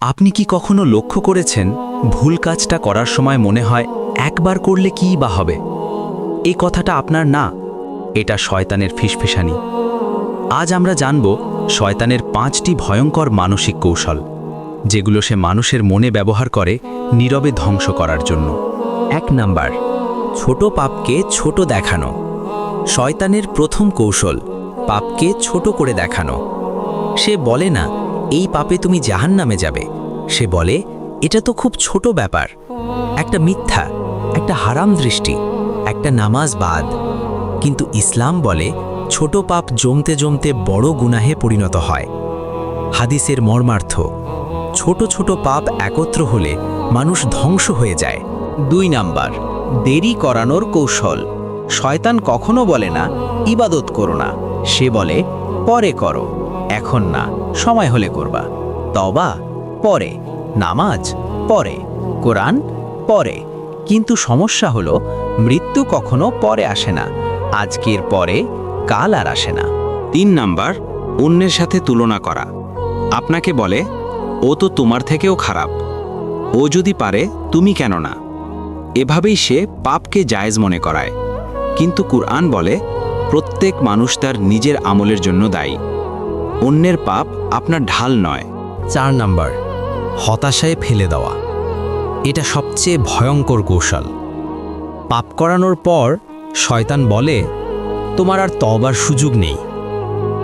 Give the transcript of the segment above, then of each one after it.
আপনি কি কখনো লক্ষ্য করেছেন ভুল কাজটা করার সময় মনে হয় একবার করলে কী বা হবে? এই কথাটা আপনার না, এটা শয়তানের ফিসফিসানি। আজ আমরা জানব শয়তানের পাঁচটি ভয়ঙ্কর মানসিক কৌশল, যেগুলো সে মানুষের মনে ব্যবহার করে নীরবে ধ্বংস করার জন্য। এক নাম্বার, ছোট পাপকে ছোট দেখানো। শয়তানের প্রথম কৌশল, পাপকে ছোট করে দেখানো। সে বলে না এই পাপে তুমি জাহান নামে যাবে। সে বলে, এটা তো খুব ছোট ব্যাপার। একটা মিথ্যা, একটা হারাম দৃষ্টি, একটা নামাজ বাদ কিন্তু ইসলাম বলে, ছোট পাপ জমতে জমতে বড় গুনাহে পরিণত হয়। হাদিসের মর্মার্থ, ছোট ছোট পাপ একত্র হলে মানুষ ধ্বংস হয়ে যায়। দুই নাম্বার, দেরি করানোর কৌশল। শয়তান কখনো বলে না, ইবাদত করো না। সে বলে, পরে করো। এখন না, সময় হলে করবা। তবা পরে। নামাজ, পরে। কোরআন, পরে। কিন্তু সমস্যা হলো, মৃত্যু কখনো পরে আসে না। আজকের পরে, কাল আর আসে না। তিন নাম্বার, অন্যের সাথে তুলনা করা। আপনাকে বলে, ও তো তোমার থেকেও খারাপ। ও যদি পারে, তুমি কেন না? এভাবেই সে পাপকে জায়েজ মনে করায়। কিন্তু কুরআন বলে, প্রত্যেক মানুষ তার নিজের আমলের জন্য দায়ী। অন্যের পাপ আপনার ঢাল নয়। চার নাম্বার, হতাশায় ফেলে দেওয়া। এটা সবচেয়ে ভয়ঙ্কর কৌশল। পাপ করানোর পর শয়তান বলে, তোমার আর তবার সুযোগ নেই।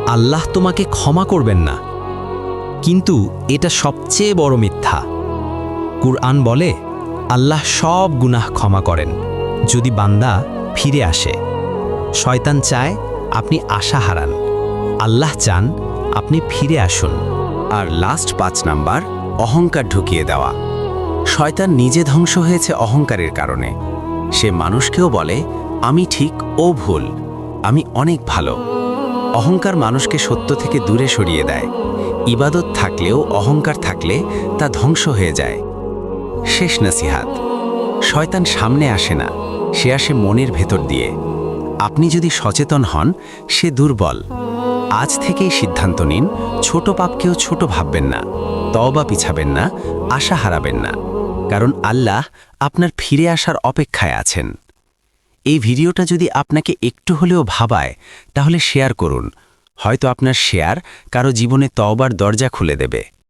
আল্লাহ তোমাকে ক্ষমা করবেন না। কিন্তু এটা সবচেয়ে বড় মিথ্যা। কুরআন বলে, আল্লাহ সব গুনাহ ক্ষমা করেন, যদি বান্দা ফিরে আসে। শয়তান চায় আপনি আশা হারান। আল্লাহ চান আপনি ফিরে আসুন। আর লাস্ট পাঁচ নাম্বার, অহংকার ঢুকিয়ে দেওয়া। শয়তান নিজে ধ্বংস হয়েছে অহংকারের কারণে। সে মানুষকেও বলে, আমি ঠিক ও ভুল। আমি অনেক ভালো। অহংকার মানুষকে সত্য থেকে দূরে সরিয়ে দেয়। ইবাদত থাকলেও অহংকার থাকলে তা ধ্বংস হয়ে যায়। শেষ নাসিহাত। শয়তান সামনে আসে না। সে আসে মনের ভেতর দিয়ে। আপনি যদি সচেতন হন, সে দুর্বল। আজ থেকেই সিদ্ধান্ত নিন, ছোট পাপকেও ছোট ভাববেন না তবা পিছাবেন না, আশা হারাবেন না। কারণ আল্লাহ আপনার ফিরে আসার অপেক্ষায় আছেন। এই ভিডিওটা যদি আপনাকে একটু হলেও ভাবায়, তাহলে শেয়ার করুন। হয়তো আপনার শেয়ার কারও জীবনে তওবার দরজা খুলে দেবে।